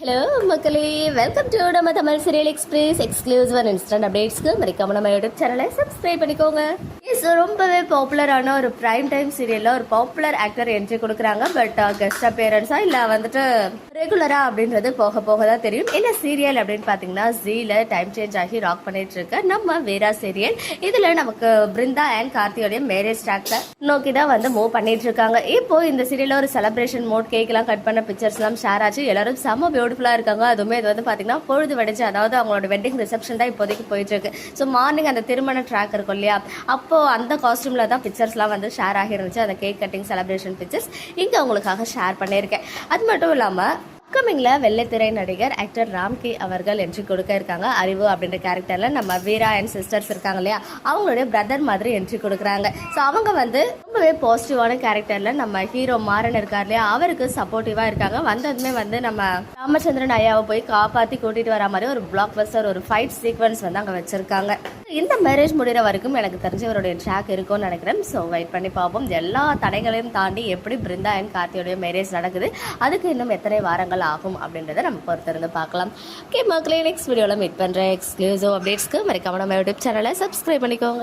Hello மக்களே. Welcome to நம்ம Tamil serial express exclusive and instant அப்டேட்ஸ்க்கு மறக்காம நம்ம யூடியூப் சேனலை சப்ஸ்கிரைப் பண்ணிக்கோங்க. எஸ் ரொம்பவே பாப்புலரான ஒரு பிரைம் டைம் சீரியல்ல ஒரு பாப்புலர் ஆக்டர் என்ட்ரி கொடுக்குறாங்க. பட் கெஸ்ட் அப்பியரன்ஸா இல்ல வந்துட்டு ரெகுலரா அப்படின்றது போக போக தான் தெரியும். என்ன சீரியல் அப்படின்னு பாத்தீங்கன்னா ஜீல டைம் சேஞ்ச் ஆகி ராக் பண்ணிட்டு இருக்க. நம்ம வேரா சீரியல் இதுல நமக்கு பிருந்தா அண்ட் கார்த்தியோடைய மேரேஜ் ட்ராக்ல நோக்கி தான் வந்து மூவ் பண்ணிட்டு இருக்காங்க. இப்போ இந்த சீரியல்ல ஒரு செலிப்ரேஷன் மோட் கேக் எல்லாம் கட் பண்ண பிக்சர்ஸ் எல்லாம் ஷேர் ஆச்சு. எல்லாரும் சம பியூட்டிஃபுல்லாக இருக்காங்க. அதுவுமே இது வந்து பார்த்தீங்கன்னா பொழுது வெடிச்சு அதாவது அவங்களோட வெட்டிங் ரிசப்ஷன் தான் இப்போதைக்கு போயிட்டுருக்கு. ஸோ மார்னிங் அந்த திருமண ட்ராக் இருக்கும் இல்லையா? அப்போது அந்த காஸ்ட்யூமில் தான் பிக்சர்ஸ்லாம் வந்து ஷேர் ஆகிருந்துச்சு. அந்த கேக் கட்டிங் செலிப்ரேஷன் பிக்சர்ஸ் இங்கே உங்களுக்காக ஷேர் பண்ணியிருக்கேன். அது மட்டும் இல்லாமல் அப்கமிங்கில் வெள்ளைத்திரை நடிகர் ஆக்டர் ராம்கி அவர்கள் என்ட்ரி கொடுக்க இருக்காங்க. அறிவு அப்படின்ற கேரக்டரில் நம்ம வீரா அண்ட் சிஸ்டர்ஸ் இருக்காங்க இல்லையா? அவங்களுடைய பிரதர் மாதிரி என்ட்ரி கொடுக்குறாங்க. ஸோ அவங்க வந்து ரொம்பவே பாசிட்டிவான கேரக்டரில் நம்ம ஹீரோ மாறன் இருக்கார் இல்லையா? அவருக்கு சப்போர்ட்டிவாக இருக்காங்க. வந்ததுமே வந்து நம்ம ராமச்சந்திரன் ஐயாவை போய் காப்பாற்றி கூட்டிகிட்டு வர மாதிரி ஒரு பிளாக் பஸ்டர் ஒரு ஃபைட் சீக்வன்ஸ் வந்து அங்கே வச்சுருக்காங்க. இந்த மேரேஜ் முடிகிற வரைக்கும் எனக்கு தெரிஞ்ச இவருடைய ட்ராக் இருக்கும்னு நினைக்கிறேன். ஸோ வெயிட் பண்ணி பார்ப்போம். எல்லா தடைகளையும் தாண்டி எப்படி பிருந்தா அண்ட் கார்த்தியோடைய மேரேஜ் நடக்குது. அதுக்கு இன்னும் எத்தனை வாரங்கள் ஆகும் அப்படின்றத நம்ம பொறுத்திருந்து பார்க்கலாம். ஓகே மக்களே நெக்ஸ்ட் வீடியோவில் மீட் பண்ணுறேன் எக்ஸ்க்ளூசிவ் அப்டேட்ஸ்க்கு மறக்காம நம்ம யூடியூப் சேனலை சப்ஸ்கிரைப் பண்ணிக்கோங்க.